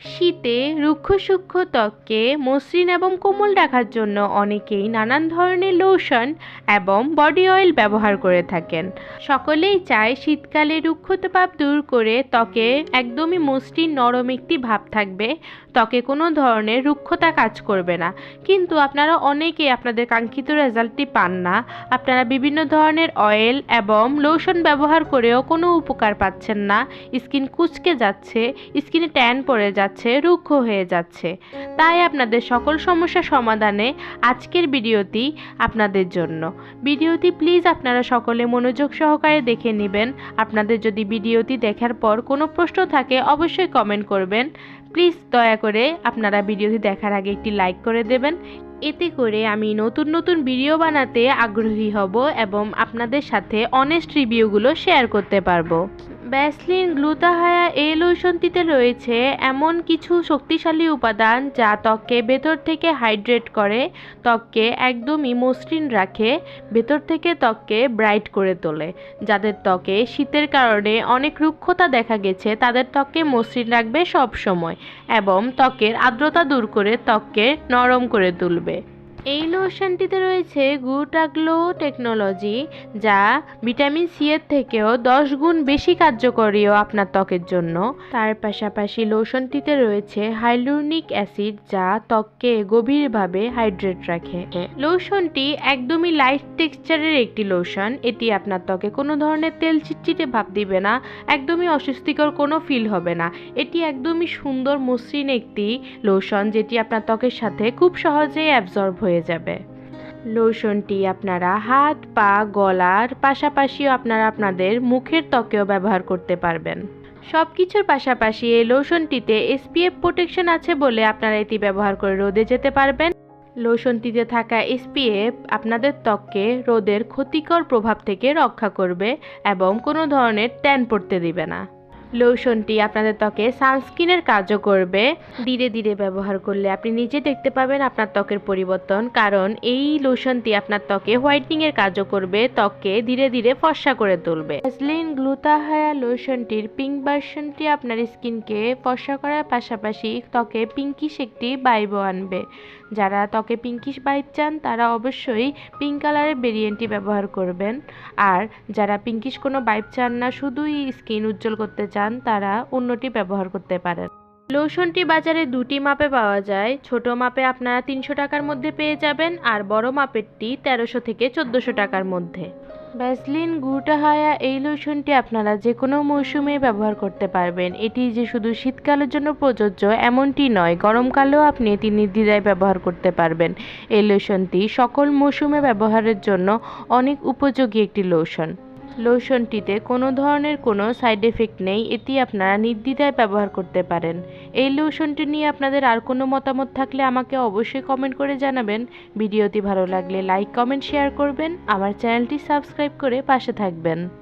শীতে রুক্ষ সূক্ষ্ম ত্বককে মসৃণ এবং কোমল রাখার জন্য অনেকেই নানান ধরনের লোশন এবং বডি অয়েল ব্যবহার করে থাকেন। সকলেই চায় শীতকালে রুক্ষতাভাব দূর করে ত্বকে একদমই মসৃণ নরম একটি ভাব থাকবে। ত্বকে কোনো ধরনের রুক্ষতা কাজ করবে না। কিন্তু আপনারা অনেকেই আপনাদের কাঙ্ক্ষিত রেজাল্টটি পান না। আপনারা বিভিন্ন ধরনের অয়েল এবং লোশন ব্যবহার করেও কোনো উপকার পাচ্ছেন না। স্কিন কুচকে যাচ্ছে, স্কিনে ট্যান পড়ে যাচ্ছে। রুক্ষ হয়ে যাচ্ছে। তাই আপনাদের সকল সমস্যা সমাধানে আজকের ভিডিওটি আপনাদের জন্য। ভিডিওটি প্লিজ আপনারা সকলে মনোযোগ সহকারে দেখে নেবেন। আপনাদের যদি ভিডিওটি দেখার পর কোনো প্রশ্ন থাকে, অবশ্যই কমেন্ট করবেন। প্লিজ দয়া করে আপনারা ভিডিওটি দেখার আগে একটি লাইক করে দেবেন। এতে করে আমি নতুন নতুন ভিডিও বানাতে আগ্রহী হব এবং আপনাদের সাথে অনেস্ট রিভিউগুলো শেয়ার করতে পারব। ব্যাসলিন গ্লুতাহায়া এই লোশনটিতে রয়েছে এমন কিছু শক্তিশালী উপাদান যা ত্বককে ভেতর থেকে হাইড্রেট করে, ত্বককে একদমই মসৃণ রাখে, ভেতর থেকে ত্বককে ব্রাইট করে তোলে। যাদের ত্বকে শীতের কারণে অনেক রুক্ষতা দেখা গেছে, তাদের ত্বককে মসৃণ রাখবে সব সময় এবং ত্বকের আর্দ্রতা দূর করে ত্বককে নরম করে তুলবে। এই লোশনটিতে রয়েছে গুটাগ্লো টেকনোলজি, যা ভিটামিন সি এর থেকেও দশ গুণ বেশি কার্যকরীও আপনার ত্বকের জন্য। তার পাশাপাশি লোশনটিতে রয়েছে হাইলুরনিক অ্যাসিড, যা ত্বককে গভীরভাবে হাইড্রেট রাখে। লোশনটি একদমই লাইট টেক্সচারের একটি লোশন। এটি আপনার ত্বকে কোনো ধরনের তেল চিটচিটে ভাব দিবে না, একদমই অস্বস্তিকর কোনো ফিল হবে না। এটি একদমই সুন্দর মসৃণ একটি লোশন, যেটি আপনার ত্বকের সাথে খুব সহজেই অ্যাবজর্ব হয়ে যাবে। লোশনটি আপনারা হাত, পা, গলার পাশাপাশিও আপনারা আপনাদের মুখের ত্বকেও ব্যবহার করতে পারবেন। সব কিছুর পাশাপাশি এই লোশনটিতে এসপিএফ প্রোটেকশন আছে বলে আপনারা এটি ব্যবহার করে রোদে যেতে পারবেন। লোশনটিতে থাকা এসপিএফ আপনাদের ত্বককে রোদের ক্ষতিকর প্রভাব থেকে রক্ষা করবে এবং কোনো ধরনের ট্যান পড়তে দিবে না। লোশনটি আপনাদের ত্বকে সানস্ক্রিনের কাজও করবে। ধীরে ধীরে ব্যবহার করলে আপনি নিজে দেখতে পাবেন আপনার ত্বকের পরিবর্তন। কারণ এই লোশনটি আপনার ত্বকে হোয়াইটনিংয়ের কাজও করবে, ত্বককে ধীরে ধীরে ফর্সা করে তুলবে। ভ্যাসলিন গ্লুতাহায়া লোশনটির পিঙ্ক ভার্সনটি আপনার স্কিনকে ফর্সা করার পাশাপাশি ত্বকে পিঙ্কিশ একটি ভাইবও আনবে। যারা ত্বকে পিঙ্কিশ ভাইব চান, তারা অবশ্যই পিঙ্ক কালারের ভেরিয়েন্টটি ব্যবহার করবেন। আর যারা পিঙ্কিশ কোনো ভাইব চান না, শুধুই স্কিন উজ্জ্বল করতে চান, তারা অন্যটি ব্যবহার করতে পারেন। লোশনটি বাজারে দুটি মাপে পাওয়া যায়। ছোট মাপে আপনারা তিনশো টাকার মধ্যে পেয়ে যাবেন আর বড় মাপেরটি তেরোশো থেকে চোদ্দোশো টাকার মধ্যে। ভ্যাসলিন গুটাহায়া এই লোশনটি আপনারা যে কোনো মৌসুমে ব্যবহার করতে পারবেন। এটি যে শুধু শীতকালের জন্য প্রযোজ্য এমনটি নয়, গরমকালেও আপনি এটি নির্দ্বিধায় ব্যবহার করতে পারবেন। এই লোশনটি সকল মৌসুমে ব্যবহারের জন্য অনেক উপযোগী একটি লোশন। লোশনটিতে কোনো ধরনের কোনো সাইড এফেক্ট নেই, এটি আপনারা নির্দ্বিধায় ব্যবহার করতে পারেন। এই লোশনটি নিয়ে আপনাদের আর কোনো মতামত থাকলে আমাকে অবশ্যই কমেন্ট করে জানাবেন। ভিডিওটি ভালো লাগলে লাইক, কমেন্ট, শেয়ার করবেন। আমার চ্যানেলটি সাবস্ক্রাইব করে পাশে থাকবেন।